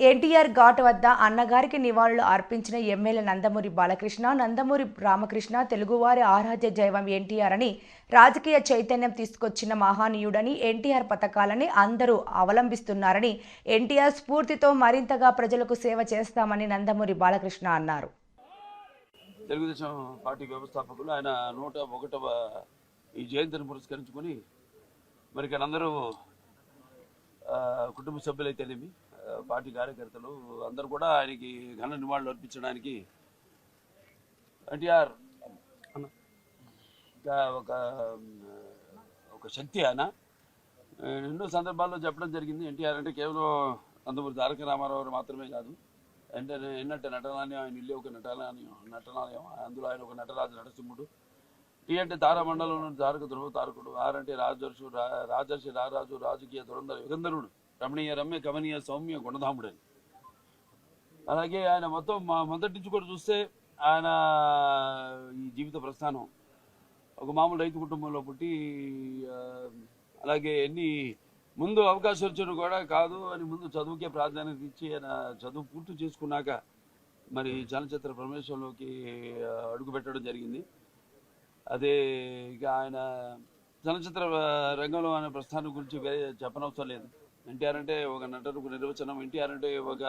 ఎన్టీఆర్ ఘాట్ వద్ద అన్నగారికి నివాళులు అర్పించిన ఎమ్మెల్యే నందమూరి బాలకృష్ణ నందమూరి రామకృష్ణ తెలుగువారి ఆరాధ్య జైవం ఎన్టీఆర్ అని రాజకీయ చైతన్యం తీసుకొచ్చిన మహానీయుడని ఎన్టీఆర్ పథకాలని అందరూ అవలంబిస్తున్నారని ఎన్టీఆర్ స్ఫూర్తితో మరింతగా ప్రజలకు సేవ చేస్తామని నందమూరి బాలకృష్ణ అన్నారు. తెలుగుదేశం పార్టీ వ్యవస్థాపకులు ఆయన నూట ఒకటవ ఈ జయంతిని పురస్కరించుకొని మరి అందరూ కుటుంబ సభ్యులైతేనేమి పార్టీ కార్యకర్తలు అందరు కూడా ఆయనకి ఘన నివాళులు అర్పించడానికి ఎన్టీఆర్ ఒక ఒక శక్తి ఆయన. ఎన్నో సందర్భాల్లో చెప్పడం జరిగింది ఎన్టీఆర్ అంటే కేవలం నందమూరి తారక రామారావు మాత్రమే కాదు అంటే ఎన్నట్టు నటనాలయం ఆయన ఇల్లు ఒక నటనాలయం నటనాలయం. అందులో ఆయన ఒక నటరాజు నరసింహుడు టీ అంటే తారామండలంలో తారక ధ్రువ తారకుడు ఆర్ అంటే రాజర్షు రాజర్షి రారాజు రాజకీయ దురంధర యుగంధరుడు. రమణీయ రమ్య కమనీయ సౌమ్య గుణధాముడని. అలాగే ఆయన మొత్తం మా మొదటి నుంచి కూడా చూస్తే ఆయన ఈ జీవిత ప్రస్థానం. ఒక మామూలు రైతు కుటుంబంలో పుట్టి అలాగే ఎన్ని ముందు అవకాశం వచ్చిన కూడా కాదు అని ముందు చదువుకే ప్రాధాన్యత ఇచ్చి ఆయన చదువు పూర్తి చేసుకున్నాక మరి చలనచిత్ర ప్రవేశంలోకి అడుగు పెట్టడం జరిగింది. అదే ఇక ఆయన చలనచిత్ర రంగంలో ఆయన ప్రస్థానం గురించి వేరే చెప్పనవసరం లేదు. ఎన్టీఆర్ అంటే ఒక నటనకు నిర్వచనం ఎన్టీఆర్ అంటే ఒక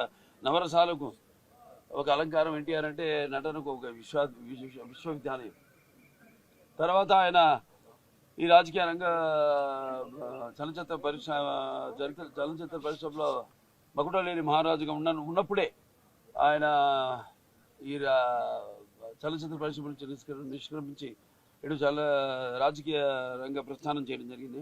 నవరసాలకు ఒక అలంకారం ఎన్టీఆర్ అంటే నటనకు ఒక విశ్వ విశ్వవిద్యాలయం. తర్వాత ఆయన ఈ రాజకీయ రంగ చలనచిత్ర పరిశ్రమ చరిత్ర చలనచిత్ర పరిశ్రమలో మకుటలేని మహారాజుగా ఉన్న ఉన్నప్పుడే ఆయన ఈ రా- చలనచిత్ర పరిశ్రమ నుంచి నిష్క్రమించి ఇటు చాలా రాజకీయ రంగ ప్రస్థానం చేయడం జరిగింది.